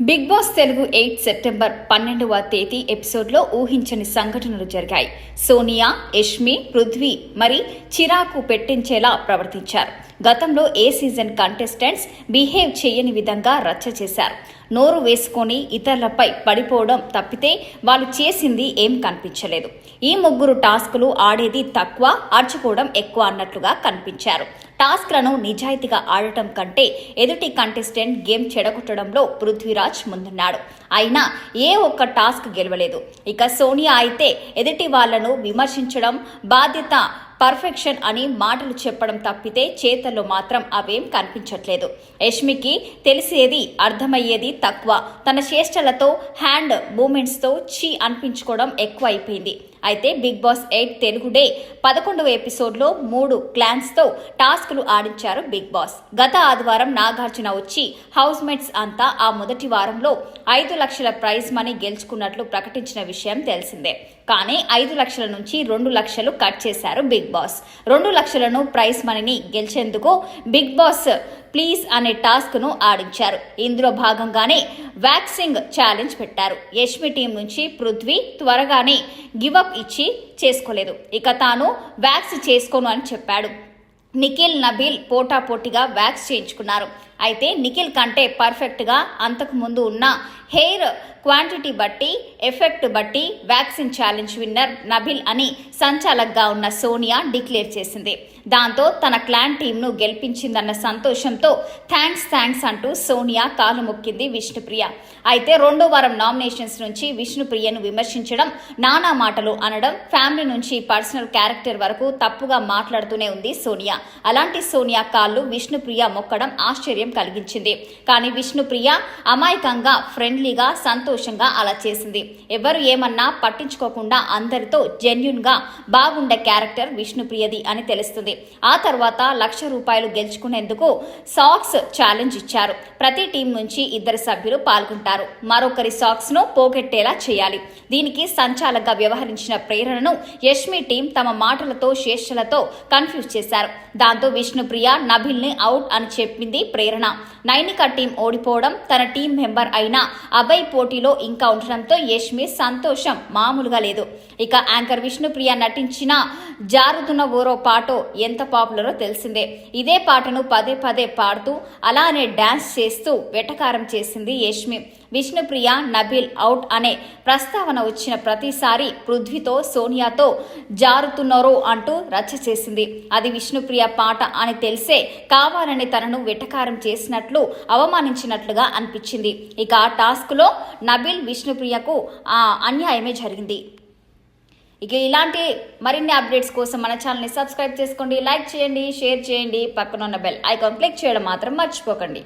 Bigg Boss Telugu eight September పన్నెండవ తేదీ ఎపిసోడ్లో ఊహించని సంఘటనలు జరిగాయి. సోనియా యష్మి పృథ్వీ మరి చిరాకు పెట్టించేలా ప్రవర్తించారు. గతంలో ఏ సీజన్ కంటెస్టెంట్స్ బిహేవ్ చేయని విధంగా రచ్చ చేశారు. నోరు వేసుకొని ఇతరులపై పడిపోవడం తప్పితే వాళ్ళు చేసింది ఏం కనిపించలేదు. ఈ ముగ్గురు టాస్కులు ఆడేది తక్కువ అర్చుకోవడం ఎక్కువ అన్నట్లుగా కనిపించారు. టాస్క్లను నిజాయితీగా ఆడటం కంటే ఎదుటి కంటెస్టెంట్ గేమ్ చెడగొట్టడంలో పృథ్వీరాజ్ ముందున్నాడు. అయినా ఏ ఒక్క టాస్క్ గెలవలేదు. ఇక సోనియా అయితే ఎదుటి వాళ్ళను విమర్శించడం బాధ్యత పర్ఫెక్షన్ అని మాటలు చెప్పడం తప్పితే చేతల్లో మాత్రం అవేం కనిపించట్లేదు. యష్మికి తెలిసేది అర్థమయ్యేది తక్కువ. తన చేష్టలతో హ్యాండ్ మూమెంట్స్తో చీ అనిపించుకోవడం ఎక్కువ అయిపోయింది అయితే Bigg Boss eight Telugu day పదకొండవ ఎపిసోడ్లో మూడు క్లాన్స్తో టాస్కులు ఆడించారు బిగ్ బాస్. గత ఆదివారం నాగార్జున వచ్చి హౌస్ మేట్స్ అంతా ఆ మొదటి వారంలో ఐదు లక్షల ప్రైజ్ మనీ గెలుచుకున్నట్లు ప్రకటించిన విషయం తెలిసిందే. కానీ ఐదు లక్షల నుంచి రెండు లక్షలు కట్ చేశారు బిగ్ బాస్. రెండు లక్షలను ప్రైజ్ మనీని గెలిచేందుకు బిగ్ బాస్ ప్లీజ్ అనే టాస్క్ను ఆడించారు. ఇందులో భాగంగానే వ్యాక్సింగ్ ఛాలెంజ్ పెట్టారు. యష్మి టీం నుంచి పృథ్వీ త్వరగానే గివప్ ఇచ్చి చేసుకోలేదు. ఇక తాను వ్యాక్స్ చేసుకోను అని చెప్పాడు. నిఖిల్ నబీల్ పోటాపోటీగా వ్యాక్స్ చేయించుకున్నారు. అయితే నిఖిల్ కంటే పర్ఫెక్ట్గా అంతకు ముందు ఉన్న హెయిర్ క్వాంటిటీ బట్టి ఎఫెక్ట్ బట్టి వ్యాక్సిన్ ఛాలెంజ్ విన్నర్ నబిల్ అని సంచాలక్గా ఉన్న సోనియా డిక్లేర్ చేసింది. దాంతో తన క్లాన్ టీంను గెలిపించిందన్న సంతోషంతో థ్యాంక్స్ థ్యాంక్స్ అంటూ సోనియా కాలు మొక్కింది విష్ణుప్రియ. అయితే రెండో వారం నామినేషన్స్ నుంచి విష్ణుప్రియను విమర్శించడం నానా మాటలు అనడం ఫ్యామిలీ నుంచి పర్సనల్ క్యారెక్టర్ వరకు తప్పుగా మాట్లాడుతూనే ఉంది సోనియా. అలాంటి సోనియా కాళ్ళు విష్ణుప్రియ మొక్కడం ఆశ్చర్యం కలిగించింది. కానీ విష్ణుప్రియ అమాయకంగా ఫ్రెండ్లీగా సంతోషంగా అలా చేసింది. ఎవరు ఏమన్నా పట్టించుకోకుండా అందరితో జెన్యున్గా బాగుండే క్యారెక్టర్ విష్ణుప్రియది అని తెలుస్తుంది. ఆ తర్వాత లక్ష రూపాయలు గెలుచుకునేందుకు సాక్స్ ఛాలెంజ్ ఇచ్చారు. ప్రతి టీం నుంచి ఇద్దరు సభ్యులు పాల్గొంటారు. మరొకరి సాక్స్ను పోగొట్టేలా చేయాలి. దీనికి సంచాలకంగా వ్యవహరించిన ప్రేరణను యష్మి టీం తమ మాటలతో శేషలతో కన్ఫ్యూజ్ చేశారు. దాంతో విష్ణుప్రియ నభిల్ని అవుట్ అని చెప్పింది ప్రేరణ. నైనిక టీం ఓడిపోవడం తన టీం మెంబర్ అయిన అభయ్ పోటీలో ఇంకా ఉండడంతో యష్మి సంతోషం మామూలుగా లేదు. ఇక యాంకర్ విష్ణుప్రియ నటించిన జారుతున్న ఓరో పాటో ఎంత పాపులరో తెలిసిందే. ఇదే పాటను పదే పదే పాడుతూ అలానే డాన్స్ చేస్తూ వెటకారం చేసింది యష్మి. విష్ణుప్రియ నబిల్ అవుట్ అనే ప్రస్తావన వచ్చిన ప్రతిసారి పృథ్వీతో సోనియాతో జారుతున్నారో అంటూ రచ్చ చేసింది. అది విష్ణుప్రియ పాట అని తెలిసే కావాలని తనను వెటకారం చేసినట్లు అవమానించినట్లుగా అనిపించింది. ఇక ఆ టాస్క్లో నబిల్ విష్ణుప్రియకు ఆ అన్యాయమే జరిగింది. ఇక ఇలాంటి మరిన్ని అప్డేట్స్ కోసం మన ఛానల్ని సబ్స్క్రైబ్ చేసుకోండి లైక్ చేయండి షేర్ చేయండి. పక్కనున్న బెల్ ఐకాన్ క్లిక్ చేయడం మాత్రం మర్చిపోకండి.